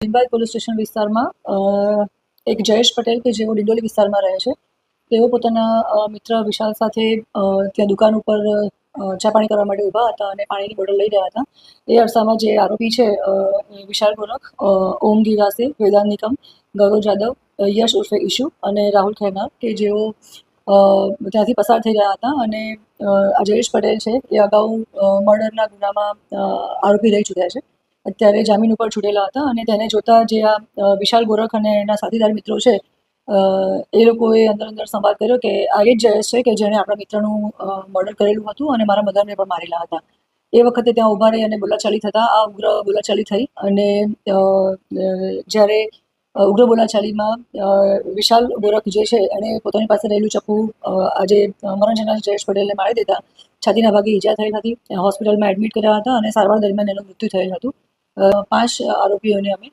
લીંબાયત police station વિસ્તારમાં એક જયેશ પટેલ કે જેઓ ડિંડોલી વિસ્તારમાં રહે છે, તેઓ પોતાના મિત્ર વિશાલ સાથે ત્યાં દુકાન ઉપર ચા પાણી કરવા માટે ઊભા હતા અને પાણીની બોટલ લઈ રહ્યા હતા. એ અરસામાં જે આરોપી છે વિશાલ ગોરખ ઓમ ગીરાસે વેદાંત નિકમ ગૌરવ જાદવ યશ ઉર્ફે ઈશુ અને રાહુલ ખેના કે જેઓ ત્યાંથી પસાર થઈ રહ્યા હતા અને આ જયેશ પટેલ છે એ અગાઉ મર્ડરના ગુનામાં આરોપી રહી ચૂક્યા છે. અત્યારે જામીન ઉપર છૂટેલા હતા અને તેને જોતા જે આ વિશાલ ગોરખ અને એના સાથીદાર મિત્રો છે એ લોકોએ અંદર અંદર સંવાદ કર્યો કે આ એ જ જયેશ છે કે જેણે આપણા મિત્રનું મર્ડર કરેલું હતું અને મારા મધરને પણ મારેલા હતા. એ વખતે ત્યાં ઊભા રહી અને બોલાચાલી થતાં આ ઉગ્ર બોલાચાલી થઈ અને જ્યારે ઉગ્ર બોલાચાલીમાં વિશાલ ગોરખ જે છે એણે પોતાની પાસે રહેલું ચપ્પુ આજે મરણ જનાર જયેશ પટેલને મારી દેતા, છાતીના ભાગે ઈજા થઈ હતી હોસ્પિટલમાં એડમિટ કર્યા હતા અને સારવાર દરમિયાન એનું મૃત્યુ થયેલ હતું. પાંચ આરોપીઓને અમે